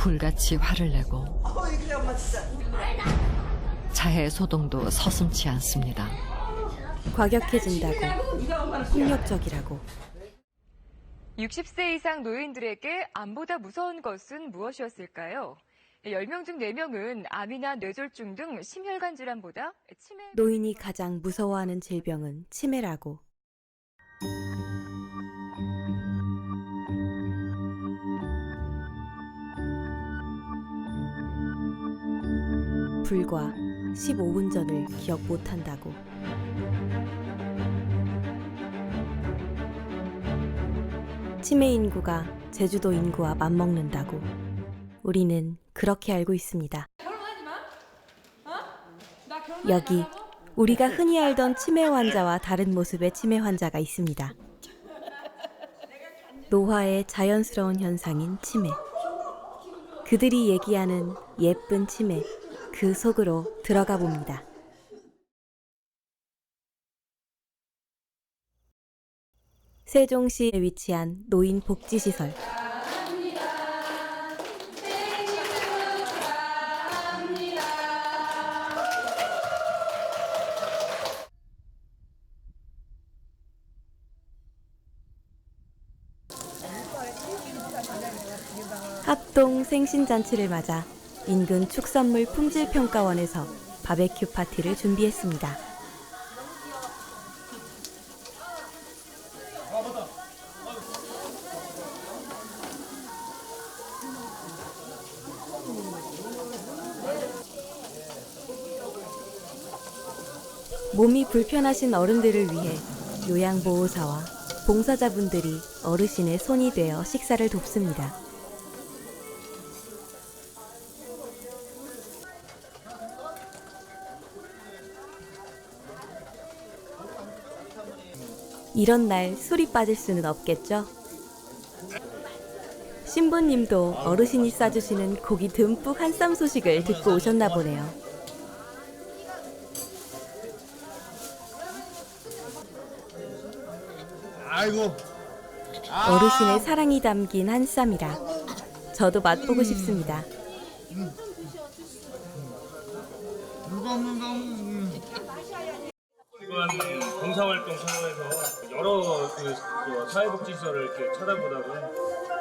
불같이 화를 내고 자해 소동도 서슴치 않습니다. 과격해진다고, 폭력적이라고. 60세 이상 노인들에게 암보다 무서운 것은 무엇이었을까요? 10명 중 4명은 암이나 뇌졸중 등 심혈관 질환보다 치매 노인이 가장 무서워하는 질병은 치매라고. 불과 15분 전을 기억 못한다고. 치매 인구가 제주도 인구와 맞먹는다고. 우리는 그렇게 알고 있습니다. 여기 우리가 흔히 알던 치매 환자와 다른 모습의 치매 환자가 있습니다. 노화의 자연스러운 현상인 치매. 그들이 얘기하는 예쁜 치매, 그 속으로 들어가 봅니다. 세종시에 위치한 노인 복지시설. 합동 생신잔치를 맞아 인근 축산물 품질평가원에서 바베큐 파티를 준비했습니다. 몸이 불편하신 어른들을 위해 요양보호사와 봉사자분들이 어르신의 손이 되어 식사를 돕습니다. 이런 날 술이 빠질 수는 없겠죠? 신부님도 어르신이 싸주시는 고기 듬뿍 한 쌈 소식을 듣고 오셨나 보네요. 아이고 어르신의 사랑이 담긴 한 쌈이라 저도 맛보고 싶습니다. 누가 음. 이번 봉사활동 차원에서 여러 그, 저 사회복지시설을 이렇게 찾아보다가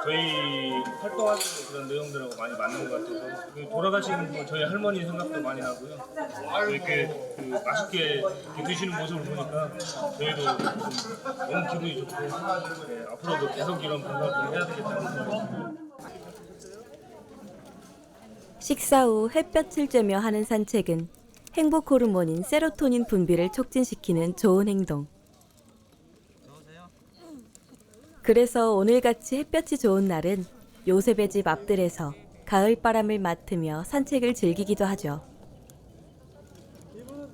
저희 활동하는 그런 내용들하고 많이 맞는 것 같아서 그 돌아가신 분 저희 할머니 생각도 많이 나고요. 또 이렇게 그 맛있게 이렇게 드시는 모습을 보니까 저희도 좀 너무 기분이 좋고 네, 앞으로도 계속 이런 봉사활동을 해야 되겠다는 생각이. 식사 후 햇볕을 쬐며 하는 산책은 행복 호르몬인 세로토닌 분비를 촉진시키는 좋은 행동. 그래서 오늘같이 햇볕이 좋은 날은 요셉의 집 앞들에서 가을 바람을 맡으며 산책을 즐기기도 하죠.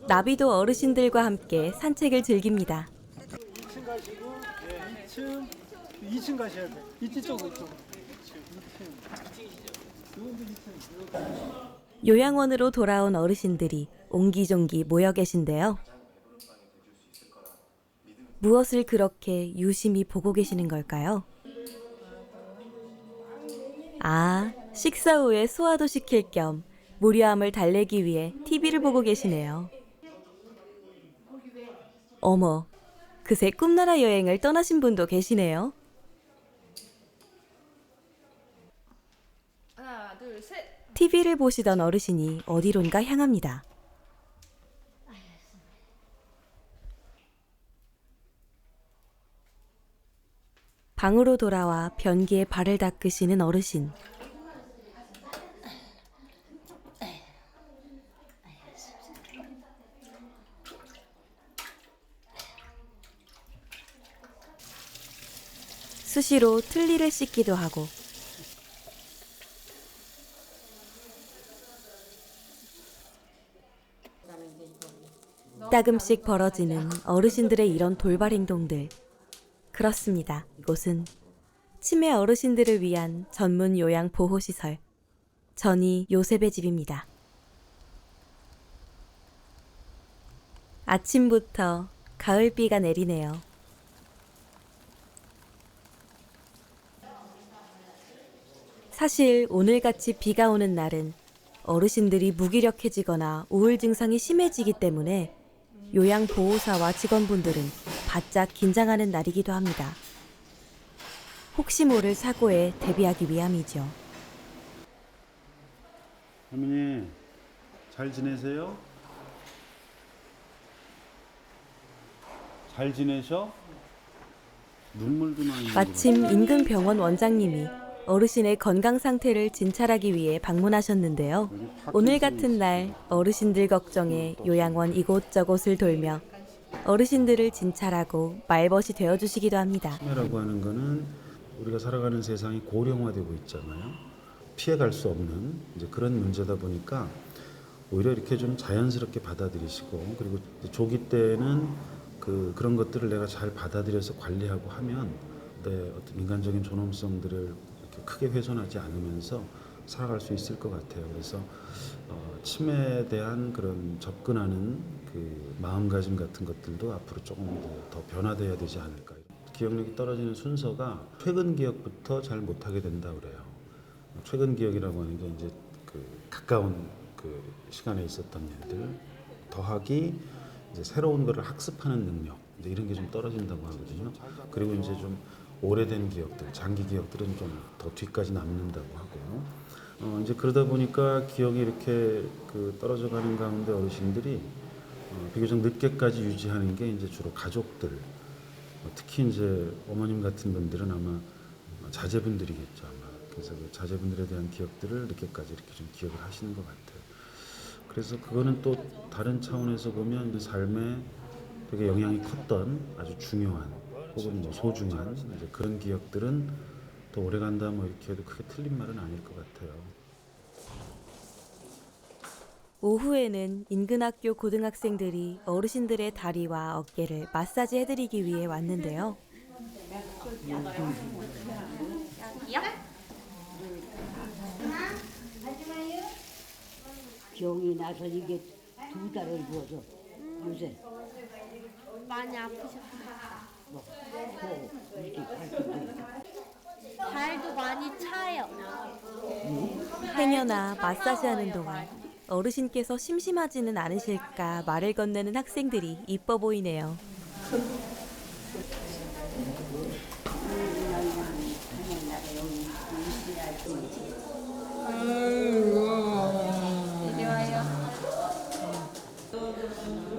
나비도 어르신들과 함께 산책을 즐깁니다. 2층 가시고 예, 2층 2층 가셔야 돼. 이쪽 이쪽. 2층. 요양원으로 돌아온 어르신들이 옹기종기 모여 계신데요. 무엇을 그렇게 유심히 보고 계시는 걸까요? 아, 식사 후에 소화도 시킬 겸 무료함을 달래기 위해 TV를 보고 계시네요. 어머, 그새 꿈나라 여행을 떠나신 분도 계시네요. 하나, 둘, 셋. TV를 보시던 어르신이 어디론가 향합니다. 방으로 돌아와 변기에 발을 닦으시는 어르신. 수시로 틀니를 씻기도 하고 따금씩 벌어지는 어르신들의 이런 돌발 행동들. 그렇습니다. 이곳은 치매 어르신들을 위한 전문 요양 보호시설. 전이 요셉의 집입니다. 아침부터 가을비가 내리네요. 사실 오늘같이 비가 오는 날은 어르신들이 무기력해지거나 우울 증상이 심해지기 때문에 요양보호사와 직원분들은 바짝 긴장하는 날이기도 합니다. 혹시 모를 사고에 대비하기 위함이죠. 할머니 잘 지내세요? 잘 지내셔? 눈물도 많이 마침 인근 병원 원장님이 어르신의 건강 상태를 진찰하기 위해 방문하셨는데요. 오늘 같은 날 어르신들 걱정에 요양원 이곳저곳을 돌며 어르신들을 진찰하고 말벗이 되어주시기도 합니다. 치매라고 하는 거는 우리가 살아가는 세상이 고령화되고 있잖아요. 피해갈 수 없는 이제 그런 문제다 보니까 오히려 이렇게 좀 자연스럽게 받아들이시고 그리고 조기 때는 그 그런 것들을 내가 잘 받아들여서 관리하고 하면 내 어떤 인간적인 존엄성들을 이렇게 크게 훼손하지 않으면서 살아갈 수 있을 것 같아요. 그래서 어, 치매에 대한 그런 접근하는 그 마음가짐 같은 것들도 앞으로 조금 더, 더 변화돼야 되지 않을까. 기억력이 떨어지는 순서가 최근 기억부터 잘 못하게 된다 그래요. 최근 기억이라고 하는 게 이제 그 가까운 그 시간에 있었던 일들 더하기 이제 새로운 거를 학습하는 능력 이제 이런 게 좀 떨어진다고 하거든요. 그리고 이제 좀 오래된 기억들, 장기 기억들은 좀 더 뒤까지 남는다고 하고 어, 이제 그러다 보니까 기억이 이렇게 그 떨어져 가는 가운데 어르신들이 어, 비교적 늦게까지 유지하는 게 이제 주로 가족들 어, 특히 이제 어머님 같은 분들은 아마 어, 자제분들이겠죠 아마 그래서 그 자제분들에 대한 기억들을 늦게까지 이렇게 좀 기억을 하시는 것 같아요. 그래서 그거는 또 다른 차원에서 보면 삶에 되게 영향이 컸던 아주 중요한 혹은 뭐 소중한 그런 기억들은 더 오래 간다 뭐 이렇게 해도 크게 틀린 말은 아닐 것 같아요. 오후에는 인근 학교 고등학생들이 어르신들의 다리와 어깨를 마사지 해드리기 위해 왔는데요. 병이 나서 이게 두 달을 부어서 요새 많이 아프셨어요. 뭐코 이렇게 발도 많이 차요. 행여나 마사지하는 동안 어르신께서 심심하지는 않으실까 말을 건네는 학생들이 이뻐 보이네요.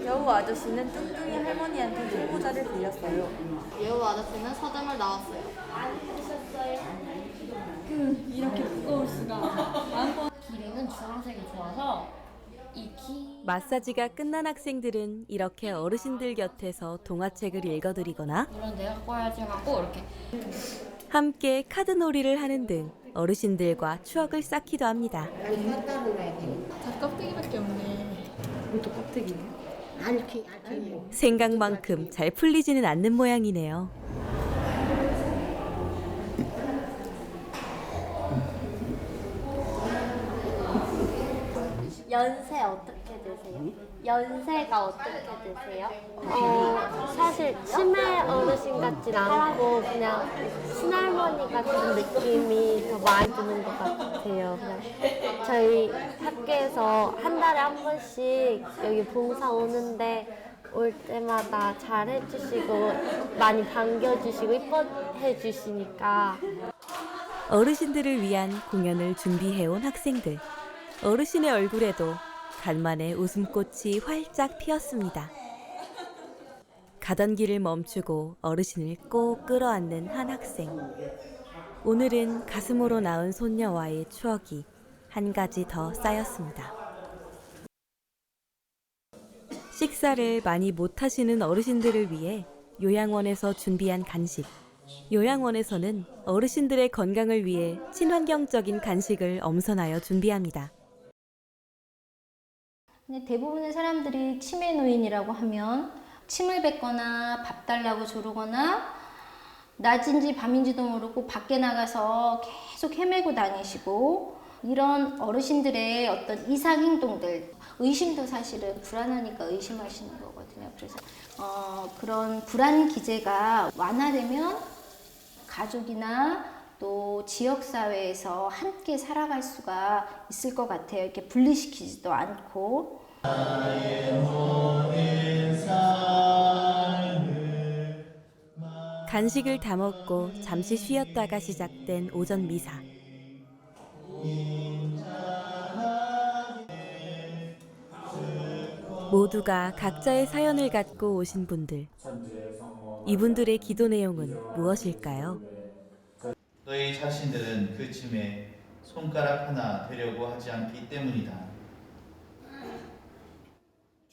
여우 아저씨는 뚱뚱이 할머니한테 초보자를 빌렸어요. 여우 아저씨는 서점을 나왔어요. 기린은 주황색이 좋아서 이 기... 마사지가 끝난 학생들은 이렇게 어르신들 곁에서 동화책을 읽어드리거나 이런 내가 꺼야지 하고 이렇게 함께 카드놀이를 하는 등 어르신들과 추억을 쌓기도 합니다. 껍데기밖에 없네. 알키 알키. 생각만큼 잘 풀리지는 않는 모양이네요. 연세 어떻게 되세요? 연세가 어떻게 되세요? 어, 사실 치매 어르신 같진 않고 그냥 친할머니 같은 느낌이 더 많이 드는 것 같아요. 그냥 저희 학교에서 한 달에 한 번씩 여기 봉사 오는데 올 때마다 잘 해주시고 많이 반겨주시고 이뻐해 주시니까 어르신들을 위한 공연을 준비해온 학생들. 어르신의 얼굴에도 간만에 웃음꽃이 활짝 피었습니다. 가던 길을 멈추고 어르신을 꼭 끌어안는 한 학생. 오늘은 가슴으로 낳은 손녀와의 추억이 한 가지 더 쌓였습니다. 식사를 많이 못 하시는 어르신들을 위해 요양원에서 준비한 간식. 요양원에서는 어르신들의 건강을 위해 친환경적인 간식을 엄선하여 준비합니다. 대부분의 사람들이 치매 노인이라고 하면 침을 뱉거나 밥 달라고 조르거나 낮인지 밤인지도 모르고 밖에 나가서 계속 헤매고 다니시고 이런 어르신들의 어떤 이상 행동들 의심도 사실은 불안하니까 의심하시는 거거든요. 그래서 어, 그런 불안 기제가 완화되면 가족이나 또 지역 사회에서 함께 살아갈 수가 있을 것 같아요. 이렇게 분리시키지도 않고. 간식을 다 먹고 잠시 쉬었다가 시작된 오전 미사. 모두가 각자의 사연을 갖고 오신 분들. 이분들의 기도 내용은 무엇일까요? 너희 자신들은 그 쯤에 손가락 하나 되려고 하지 않기 때문이다.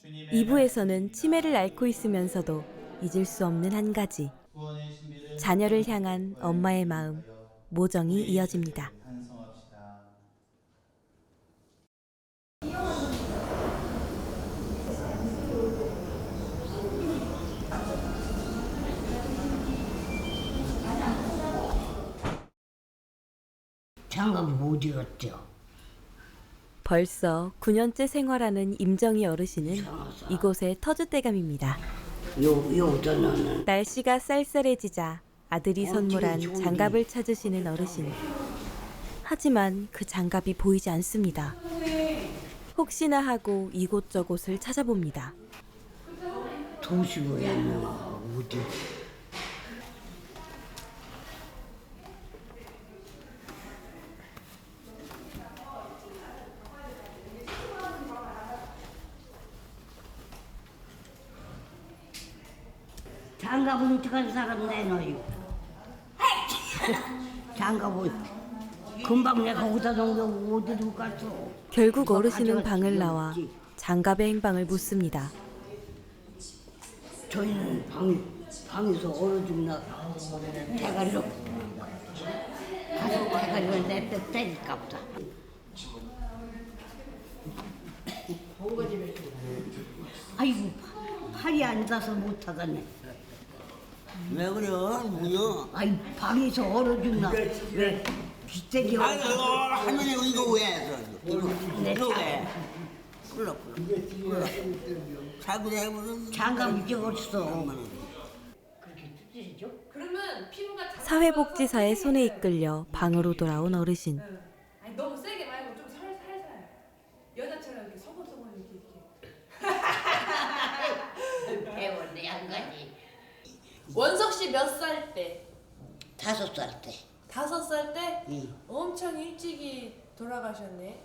주님의 2부에서는 치매를 앓고 있으면서도 잊을 수 없는 한 가지. 자녀를 향한 엄마의 마음, 모정이 이어집니다. 장갑이 어디 갔죠? 벌써 9년째 생활하는 임정희 어르신은 이곳의 터줏대감입니다. 요, 날씨가 쌀쌀해지자 아들이 선물한 장갑을 찾으시는 어르신. 하지만 그 장갑이 보이지 않습니다. 혹시나 하고 이곳저곳을 찾아봅니다. 도시고에는 어디? 장갑은 어떡한 사람 내놔요? 장갑은 금방 내가 거기다 놓으면 어디로 갔어? 결국 어르신은 방을 나와. 장갑의 행방을 묻습니다. 저희는 방, 방에서 얼어 죽나 대가리로 가서 대가리로 내때 때릴까 보다 아이고 파- 팔이 안 닿아서 못 하겠네 왜 그래? 뭐야? 아이 방에서 얼어 죽나 왜 빗대기 아이고 할머니 이거 왜? 이거 내 이거 장- 왜? 불러 불러. 자꾸 해보는 장갑 이제 어딨어 사회복지사의 손에 이끌려 방으로 돌아온 어르신. 아니 너무 세게 말고 좀 살살살. 여자처럼 이렇게 서글서글 이렇게 이렇게. 배웠네 양가지 원석 씨 몇 살 때? 다섯 살 때 다섯 살 때? 응. 엄청 일찍이 돌아가셨네.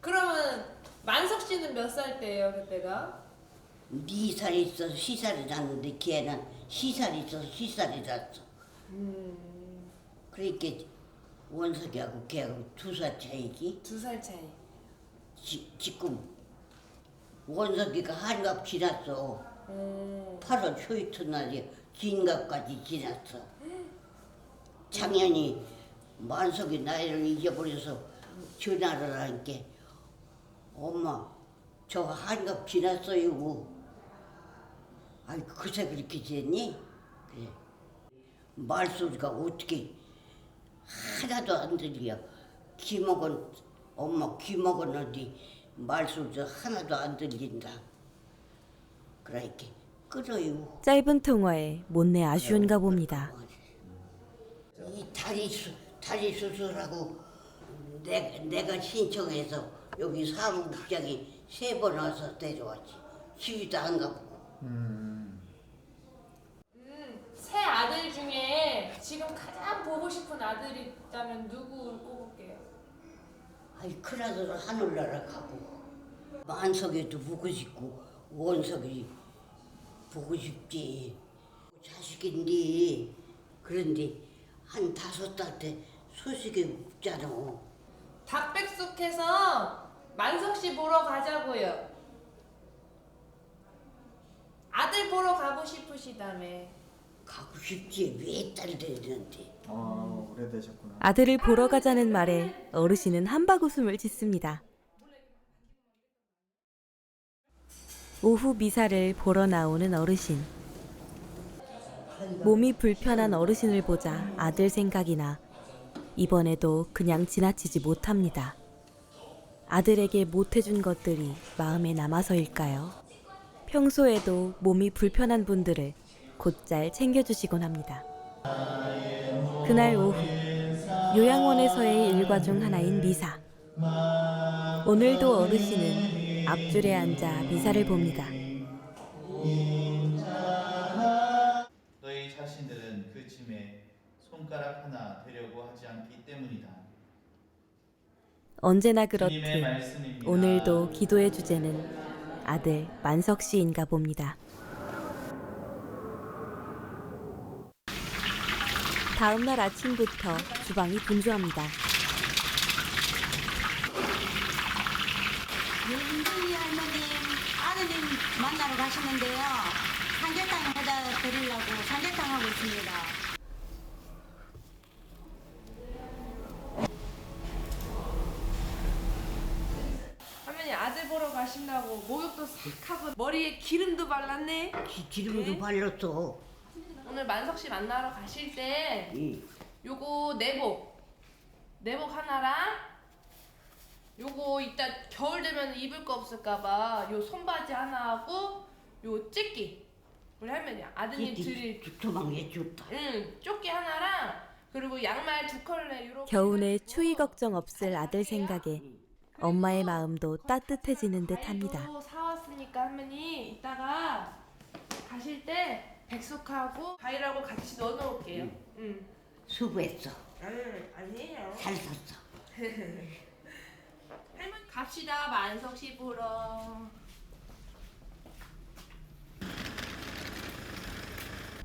그러면 만석 씨는 몇 살 때예요 그때가? 네 살이 있어서 시살이 났는데 걔는 시살이 있어서 시살이 났어. 그러니까 원석이하고 걔하고 두 살 차이지. 두 살 차이. 지, 지금 원석이가 한갑 지났어. 음. 8월 초이트 날이 긴갑까지 지났어. 작년이 만석이 나이를 잊어버려서 전화를 하니까 엄마 저 한갑 지났어요. 아이 그새 그렇게 됐니? 그래. 말소리가 어떻게 하나도 안 들려. 귀먹은 엄마 귀먹은 어디 말소리가 하나도 안 들린다. 그러니까 끊어요. 짧은 통화에 못내 아쉬운가 봅니다. 이 다리 수 다리 수술하고 내, 내가 신청해서 여기 사무국장이 세 번 와서 데려왔지. 시위도 안 가보고. 새 아들 중에 지금 가장 보고 싶은 아들이 있다면 누구 꼽을게요? 아이 큰아들 하늘나라 가고 만석이도 보고 싶고 원석이 보고 싶지. 자식인데 그런데 한 다섯 달 때 소식이 없잖아. 닭백숙해서 만석 씨 보러 가자고요. 아들 보러 가고 싶으시다며. 가고 싶지 왜딸 되는데. 아 오래되셨구나. 아들을 보러 가자는 말에 어르신은 한바구음을 짓습니다. 오후 미사를 보러 나오는 어르신. 몸이 불편한 어르신을 보자 아들 생각이 나 이번에도 그냥 지나치지 못합니다. 아들에게 못해준 것들이 마음에 남아서일까요? 평소에도 몸이 불편한 분들을 곧잘 챙겨주시곤 합니다. 그날 오후 요양원에서의 일과 중 하나인 미사. 오늘도 어르신은 앞줄에 앉아 미사를 봅니다. 너희 자신들은 그 짐에 손가락 하나 대려고 하지 않기 때문이다. 언제나 주님의 그렇듯 말씀입니다. 오늘도 기도의 주제는 아들 만석 씨인가 봅니다. 다음 날 아침부터 주방이 분주합니다. 윤준이 할머님 아드님 만나러 가시는데요. 삼계탕 해다 드리려고 삼계탕 하고 있습니다. 할머니 아들 보러 가신다고 목욕도 싹 하고 머리에 기름도 발랐네. 기름도 발랐어. 오늘 만석 씨 만나러 가실 때 응. 요거 내복 내복 하나랑 요거 이따 겨울 되면 입을 거 없을까봐 요 손바지 하나 하고 요 찌끼 우리 할머니 아드님 드릴 두툼하게 좋다. 응 조끼 하나랑 그리고 양말 두 컬레 요렇게 겨우내 추위 걱정 없을 아들 생각에 엄마의 마음도 따뜻해지는 듯합니다. 과일도 사왔으니까 할머니 이따가 가실 때 백숙하고 과일하고 같이 넣어 놓을게요. 응. 수고했어. 응, 아니에요. 잘 샀어. 할머니 갑시다 만석 씨 보러.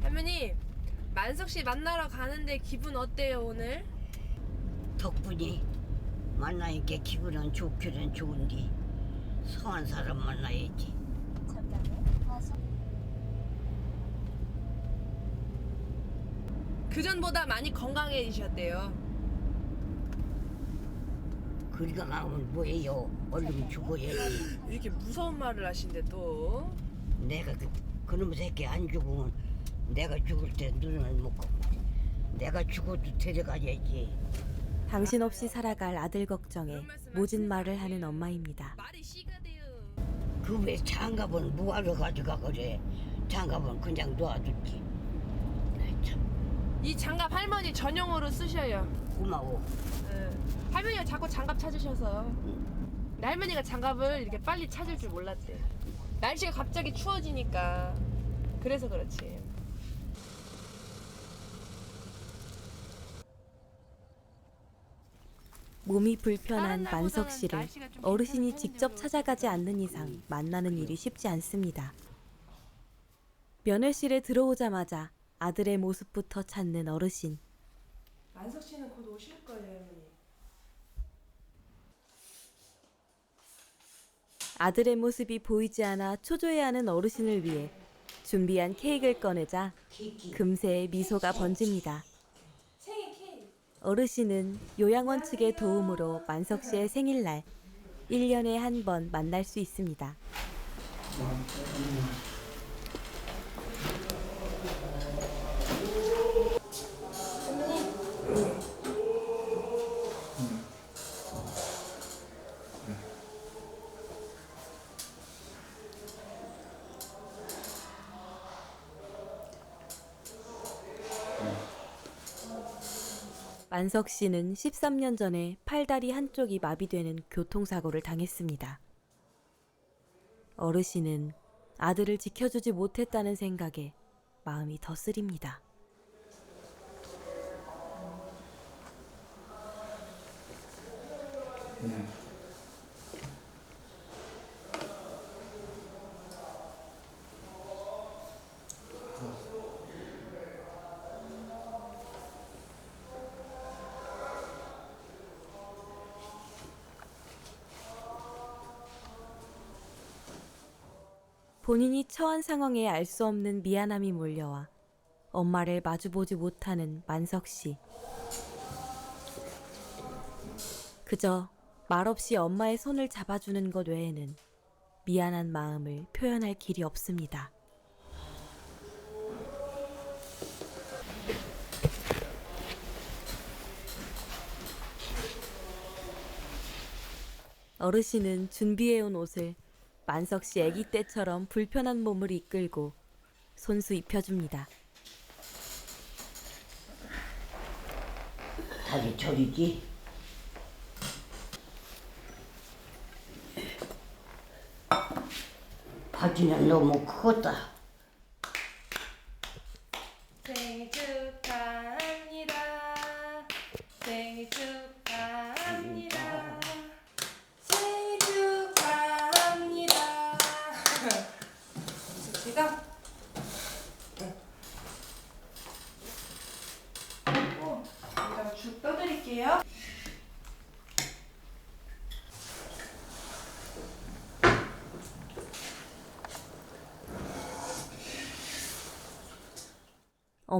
할머니 만석 씨 만나러 가는데 기분 어때요 오늘? 덕분에 만나니까 기분은 좋기는 좋은데 성한 사람 만나야지. 그 전보다 많이 건강해지셨대요. 그리가 마음은 뭐예요? 얼른 죽어야지. 이렇게 무서운 말을 하신대 또. 내가 그, 그놈 새끼 안 죽으면 내가 죽을 때 눈을 못 감고 내가 죽어도 데려가야지. 당신 없이 살아갈 아들 걱정에 모진 말을 하는 엄마입니다. 그왜 장갑은 뭐하러 가져가 그래? 장갑은 그냥. 아이, 참 이 장갑 할머니 전용으로 쓰셔요. 고마워. 응. 할머니가 자꾸 장갑 찾으셔서 근데 할머니가 장갑을 이렇게 빨리 찾을 줄 몰랐대. 날씨가 갑자기 추워지니까 그래서 그렇지. 몸이 불편한 만석 씨를 어르신이 직접 찾아가지 않는 이상 만나는 일이 쉽지 않습니다. 면회실에 들어오자마자 아들의 모습부터 찾는 어르신. 만석 씨는 곧 오실 거예요, 할머니. 아들의 모습이 보이지 않아 초조해하는 어르신을 위해 준비한 케이크를 꺼내자 금세 미소가 번집니다. 생일 케이크. 어르신은 요양원 측의 도움으로 만석 씨의 생일날 1년에 한 번 만날 수 있습니다. 만석 씨는 13년 전에 팔다리 한쪽이 마비되는 교통사고를 당했습니다. 어르신은 아들을 지켜주지 못했다는 생각에 마음이 더 쓰립니다. 본인이 처한 상황에 알 수 없는 미안함이 몰려와 엄마를 마주보지 못하는 만석 씨. 그저 말없이 엄마의 손을 잡아주는 것 외에는 미안한 마음을 표현할 길이 없습니다. 어르신은 준비해온 옷을 만석 씨 아기 때처럼 불편한 몸을 이끌고 손수 입혀줍니다. 다리 저리지? 바지는 너무 크다. 생일 축하합니다. 생일 축하합니다. 생일 축하합니다. 제가 어, 여기다가 죽 떠드릴게요.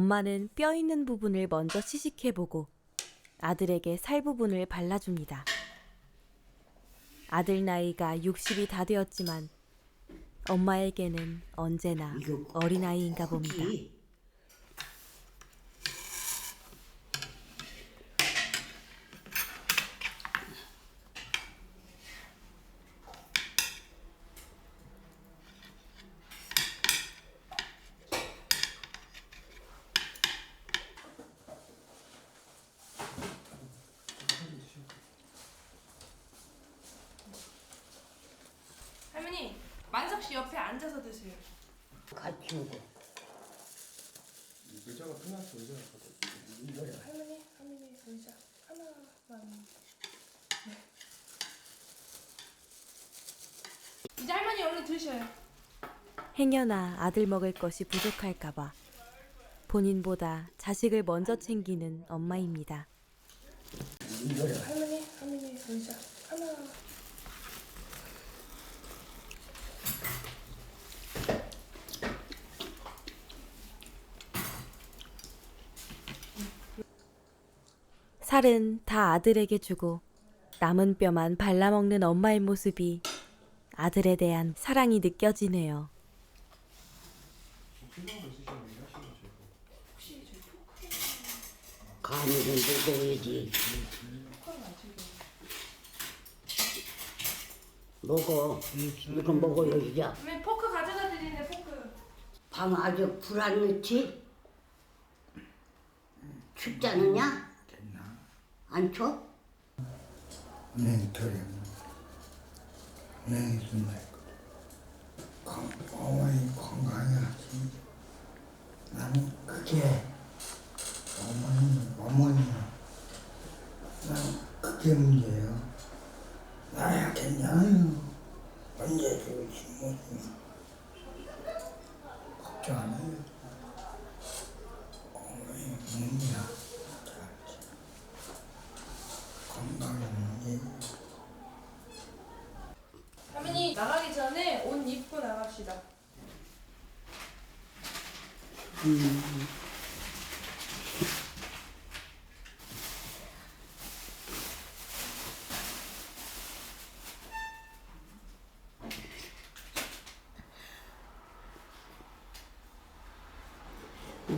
엄마는 뼈 있는 부분을 먼저 시식해보고 아들에게 살 부분을 발라줍니다. 아들 나이가 60이 다 되었지만 엄마에게는 언제나 어린아이인가 봅니다. 할머니, 만석 씨 옆에 앉아서 드세요. 같이 오고. 할머니, 할머니 의자 하나만. 네. 이제 할머니 얼른 드셔요. 행여나 아들 먹을 것이 부족할까봐 본인보다 자식을 먼저 챙기는 엄마입니다. 할머니, 할머니 의자 하나. 살은 다 아들에게 주고 남은 뼈만 발라먹는 엄마의 모습이 아들에 대한 사랑이 느껴지네요. 간이는 먹어야지. 먹어. 이거 먹어요, 이제. 할머니 포크 가져다 드리네 포크. 밤 아주 불안 넣지? 춥지 않느냐? 안 추워? 맹털이 맹수 말고 건- 어머니 건강해야지 나는 그게 어머니 어머니야 난 그게 문제예요 나야 괜찮아요 언제 죽을지 모르니 걱정 안 해요 어머니 문제야 건강의 문제 할머니 나가기 전에 옷 입고 나갑시다.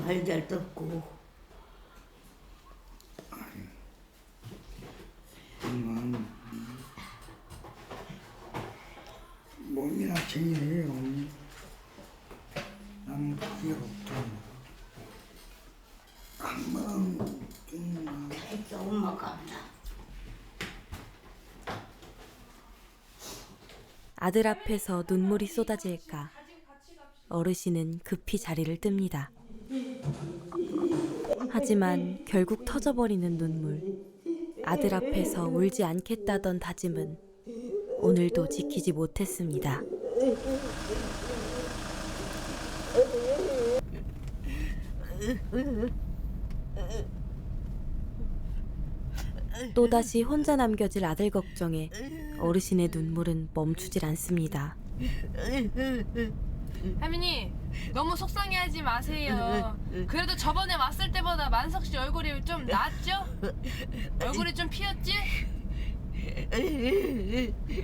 말잘 듣고. 엄마는 몸이나 챙겨요. 나는 그게 없다. 한번 죽는 이렇게 엄마가? 아들 앞에서 눈물이 쏟아질까 어르신은 급히 자리를 뜹니다. 하지만 결국 터져버리는 눈물. 아들 앞에서 울지 않겠다던 다짐은 오늘도 지키지 못했습니다. 또다시 혼자 남겨질 아들 걱정에 어르신의 눈물은 멈추질 않습니다. 할머니 너무 속상해하지 마세요. 그래도 저번에 왔을 때보다 만석 씨 얼굴이 좀 낫죠? 얼굴이 좀 피었지?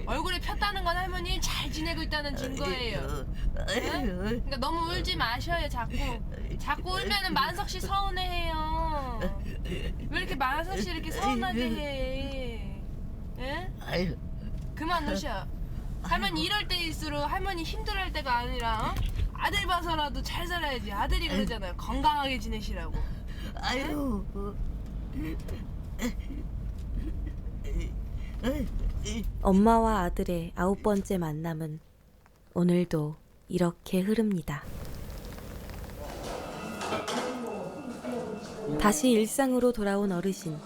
얼굴이 폈다는 건 할머니 잘 지내고 있다는 증거예요. 응? 그러니까 너무 울지 마셔요 자꾸. 자꾸 울면은 만석 씨 서운해해요. 왜 이렇게 만석 씨 이렇게 서운하게 해? 예? 그만 우셔. 할머니 이럴 때일수록 할머니 힘들어할 때가 아니라 어? 아들 봐서라도 잘 살아야지. 아들이 그러잖아요. 건강하게 지내시라고. 아유. 엄마와 아들의 아홉 번째 만남은 오늘도 이렇게 흐릅니다. 다시 일상으로 돌아온 어르신.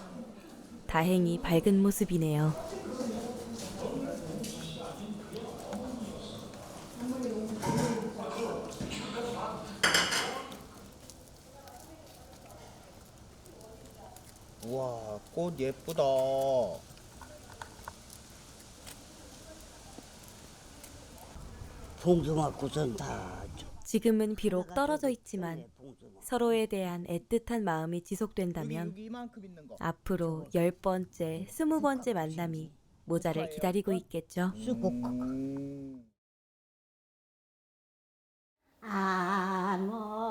다행히 밝은 모습이네요. 우와 꽃 예쁘다. 봉수 맞고선 다 지금은 비록 떨어져 있지만 서로에 대한 애틋한 마음이 지속된다면 앞으로 열 번째, 스무 번째 만남이 모자를 기다리고 있겠죠. 암흑동들의